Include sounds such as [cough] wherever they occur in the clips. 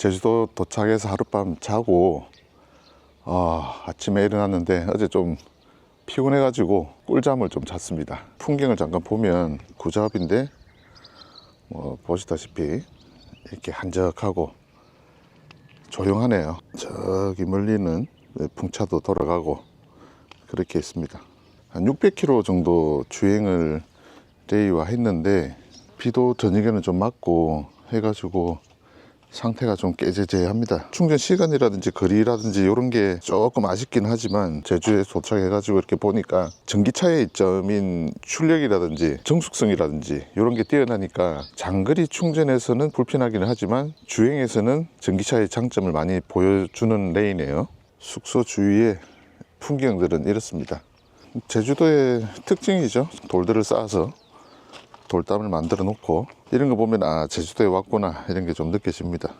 제주도 도착해서 하룻밤 자고 아, 아침에 일어났는데 어제 좀 피곤해가지고 꿀잠을 좀 잤습니다. 풍경을 잠깐 보면 구잡인데 뭐 보시다시피 이렇게 한적하고 조용하네요. 저기 멀리는 풍차도 돌아가고 그렇게 있습니다. 한 600km 정도 주행을 레이와 했는데 비도 저녁에는 좀 맞고 해가지고 상태가 좀 깨재재합니다. 충전 시간이라든지 거리라든지 이런 게 조금 아쉽긴 하지만 제주에 도착해가지고 이렇게 보니까 전기차의 이점인 출력이라든지 정숙성이라든지 이런 게 뛰어나니까 장거리 충전에서는 불편하기는 하지만 주행에서는 전기차의 장점을 많이 보여주는 레인이에요. 숙소 주위의 풍경들은 이렇습니다. 제주도의 특징이죠. 돌들을 쌓아서 돌담을 만들어 놓고 이런 거 보면 아 제주도에 왔구나 이런 게 좀 느껴집니다.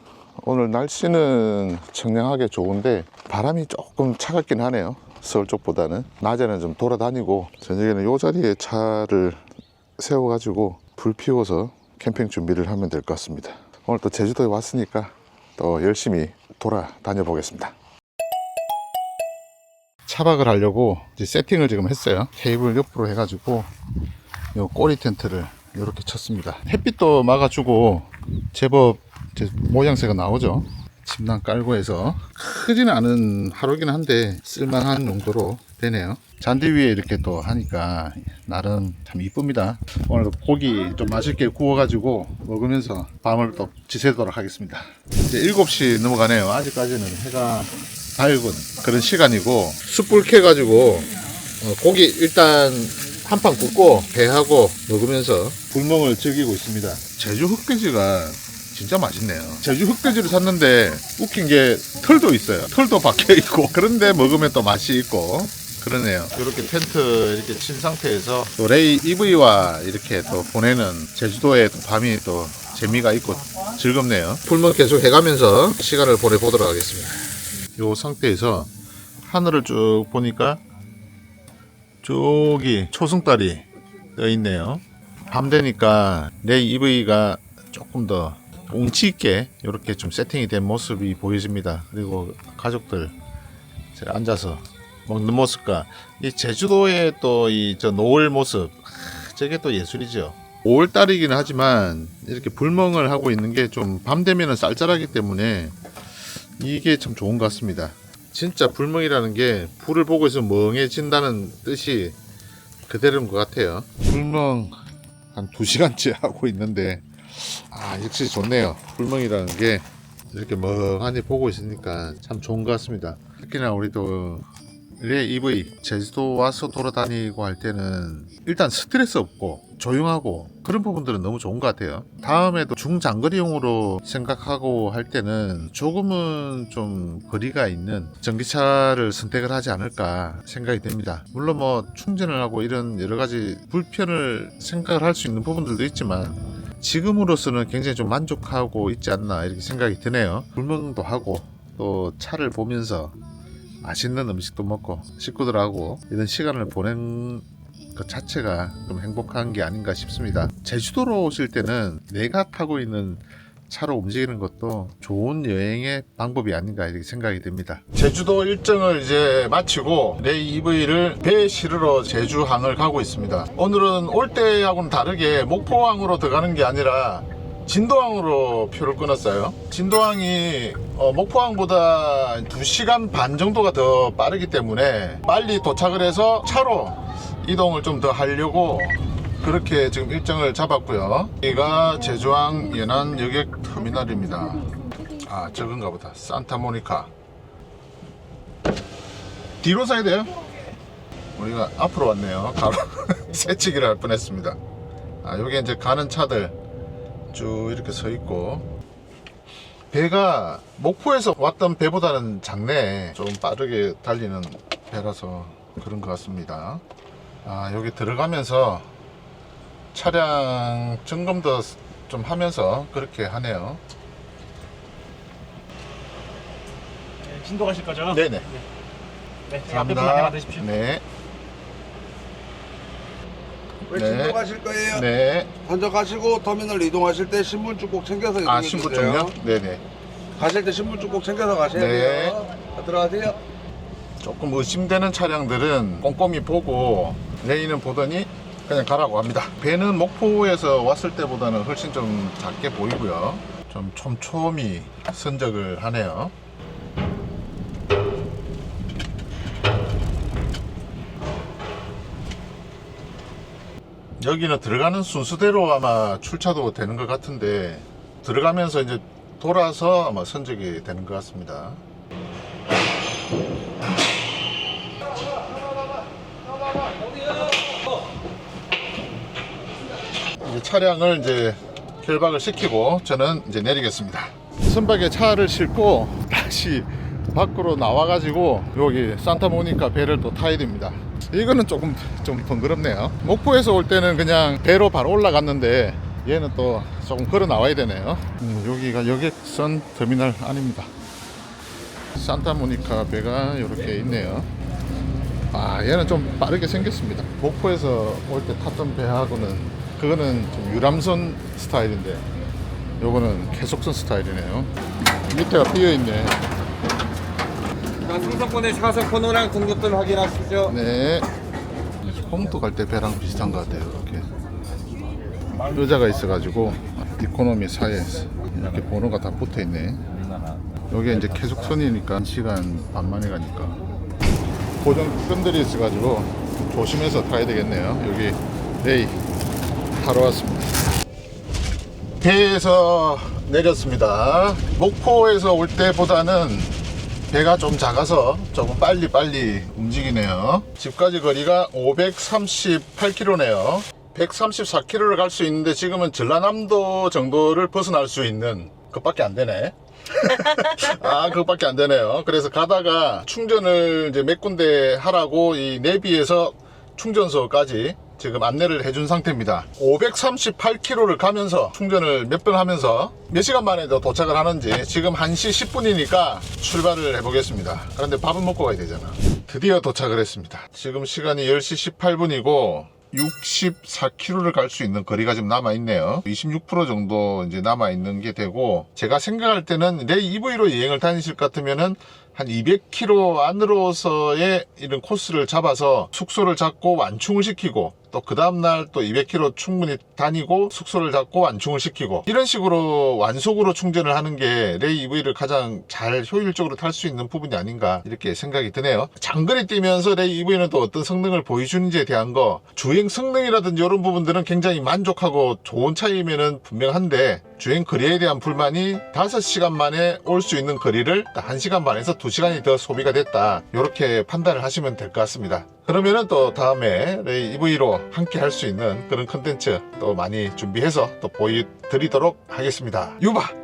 오늘 날씨는 청량하게 좋은데 바람이 조금 차갑긴 하네요. 서울 쪽보다는. 낮에는 좀 돌아다니고 저녁에는 이 자리에 차를 세워 가지고 불 피워서 캠핑 준비를 하면 될 것 같습니다. 오늘 또 제주도에 왔으니까 또 열심히 돌아다녀 보겠습니다. 차박을 하려고 세팅을 지금 했어요. 테이블 옆으로 해가지고 요 꼬리 텐트를 이렇게 쳤습니다. 햇빛도 막아주고 제법 모양새가 나오죠. 침낭 깔고 해서 크지는 않은 하루긴 한데 쓸만한 정도로 되네요. 잔디 위에 이렇게 또 하니까 나름 참 이쁩니다. 오늘도 고기 좀 맛있게 구워가지고 먹으면서 밤을 또 지새도록 하겠습니다. 이제 7시 넘어가네요. 아직까지는 해가 밝은 그런 시간이고 숯불 켜가지고 어, 고기 일단 한판 굽고 배하고 먹으면서 불멍을 즐기고 있습니다. 제주 흑돼지가 진짜 맛있네요. 제주 흑돼지를 샀는데 웃긴 게 털도 있어요. 털도 박혀 있고 [laughs] 그런데 먹으면 또 맛이 있고 그러네요. 이렇게 텐트 이렇게 친 상태에서 또 레이 EV와 이렇게 또 보내는 제주도의 또 밤이 또 재미가 있고 즐겁네요. 불멍 계속 해가면서 시간을 보내보도록 하겠습니다. 이 상태에서 하늘을 쭉 보니까 저기 초승달이 떠 있네요. 밤 되니까 내 EV가 조금 더 운치 있게 이렇게 좀 세팅이 된 모습이 보여집니다. 그리고 가족들 앉아서 먹는 모습과 이 제주도의 또 이 저 노을 모습 하, 저게 또 예술이죠. 5월 달이긴 하지만 이렇게 불멍을 하고 있는 게 좀 밤 되면은 쌀쌀하기 때문에 이게 참 좋은 것 같습니다. 진짜 불멍이라는 게 불을 보고 있으면 멍해진다는 뜻이 그대로인 것 같아요. 불멍 한 2시간째 [laughs] 하고 있는데 아 역시 좋네요. 불멍이라는 게 이렇게 멍하니 보고 있으니까 참 좋은 것 같습니다. 특히나 우리도 레 EV 제주도 와서 돌아다니고 할 때는 일단 스트레스 없고 조용하고 그런 부분들은 너무 좋은 것 같아요. 다음에도 중장거리용으로 생각하고 할 때는 조금은 좀 거리가 있는 전기차를 선택을 하지 않을까 생각이 됩니다. 물론 뭐 충전을 하고 이런 여러 가지 불편을 생각을 할 수 있는 부분들도 있지만 지금으로서는 굉장히 좀 만족하고 있지 않나 이렇게 생각이 드네요. 불멍도 하고 또 차를 보면서 맛있는 음식도 먹고 식구들하고 이런 시간을 보낸 그 자체가 좀 행복한 게 아닌가 싶습니다. 제주도로 오실 때는 내가 타고 있는 차로 움직이는 것도 좋은 여행의 방법이 아닌가 이렇게 생각이 듭니다. 제주도 일정을 이제 마치고 레이 EV를 배 실으러 제주항을 가고 있습니다. 오늘은 올 때하고는 다르게 목포항으로 들어가는 게 아니라 진도항으로 표를 끊었어요. 진도항이 어, 목포항보다 2시간 반 정도가 더 빠르기 때문에 빨리 도착을 해서 차로 이동을 좀 더 하려고 그렇게 지금 일정을 잡았고요. 여기가 제주항 연안 여객 터미널입니다. 아, 저건가 보다. 산타모니카. 뒤로 사야 돼요? 우리가 앞으로 왔네요. 바로 [laughs] 새치기를 할 뻔했습니다. 아, 여기 이제 가는 차들 쭉 이렇게 서 있고 배가 목포에서 왔던 배보다는 작네. 좀 빠르게 달리는 배라서 그런 것 같습니다. 아, 여기 들어가면서 차량 점검도 좀 하면서 그렇게 하네요. 네, 진도 가실 거죠? 네네. 네, 앞에 분 안내 받으십시오. 네. 왜 네. 진도 가실 거예요? 네. 먼저 가시고 터미널 이동하실 때 신분증 꼭 챙겨서 아, 이동해 신분증요? 주세요. 네네. 가실 때 신분증 꼭 챙겨서 가셔야 네. 돼요. 자, 들어가세요. 조금 의심되는 차량들은 꼼꼼히 보고 레이는 보더니 그냥 가라고 합니다. 배는 목포에서 왔을 때보다는 훨씬 좀 작게 보이고요. 좀 촘촘히 선적을 하네요. 여기는 들어가는 순서대로 아마 출차도 되는 것 같은데 들어가면서 이제 돌아서 아마 선적이 되는 것 같습니다. 이제 차량을 이제 결박을 시키고 저는 이제 내리겠습니다. 선박에 차를 싣고 다시 밖으로 나와가지고 여기 산타모니카 배를 또 타야 됩니다. 이거는 조금 좀 번거롭네요. 목포에서 올 때는 그냥 배로 바로 올라갔는데 얘는 또 조금 걸어 나와야 되네요. 음, 여기가 여객선 터미널 안입니다. 산타모니카 배가 이렇게 있네요. 아 얘는 좀 빠르게 생겼습니다 목포에서 올 때 탔던 배하고는 그거는 좀 유람선 스타일인데 요거는 계속선 스타일이네요 밑에가 비어있네 자, 승선권의 사선 코너랑 등급들 확인하시죠. 네 홍도 갈 때 배랑 비슷한 것 같아요 이렇게 의자가 있어가지고 이코노미 사이에 이렇게 번호가 다 붙어 있네 여기 이제 계속선이니까 1시간 반 만에 가니까 고정끈들이 있어가지고 조심해서 타야 되겠네요. 여기 레이 타러 왔습니다. 배에서 내렸습니다. 목포에서 올 때보다는 배가 좀 작아서 조금 빨리 빨리 움직이네요. 집까지 거리가 538km네요. 134km를 갈 수 있는데 지금은 전라남도 정도를 벗어날 수 있는 그밖에 안 되네. [laughs] 아, 그것밖에 안 되네요. 그래서 가다가 충전을 이제 몇 군데 하라고 이 내비에서 충전소까지 지금 안내를 해준 상태입니다. 538km를 가면서 충전을 몇 번 하면서 몇 시간 만에도 도착을 하는지 지금 1시 10분이니까 출발을 해보겠습니다. 그런데 밥은 먹고 가야 되잖아. 드디어 도착을 했습니다. 지금 시간이 10시 18분이고 64km를 갈 수 있는 거리가 지금 남아 있네요. 26% 정도 이제 남아 있는 게 되고 제가 생각할 때는 내 EV로 여행을 다니실 것 같으면은 한 200km 안으로서의 이런 코스를 잡아서 숙소를 잡고 완충을 시키고 또 그 다음날 또 200km 충분히 다니고 숙소를 잡고 완충을 시키고 이런 식으로 완속으로 충전을 하는 게 레이 EV를 가장 잘 효율적으로 탈 수 있는 부분이 아닌가 이렇게 생각이 드네요. 장거리 뛰면서 레이 EV는 또 어떤 성능을 보여주는지에 대한 거 주행 성능이라든지 이런 부분들은 굉장히 만족하고 좋은 차이면은 분명한데 주행 거리에 대한 불만이 5시간 만에 올 수 있는 거리를 1시간 반에서 2시간이 더 소비가 됐다. 이렇게 판단을 하시면 될 것 같습니다. 그러면은 또 다음에 레이 EV로 함께 할 수 있는 그런 컨텐츠 또 많이 준비해서 또 보여드리도록 하겠습니다. 유바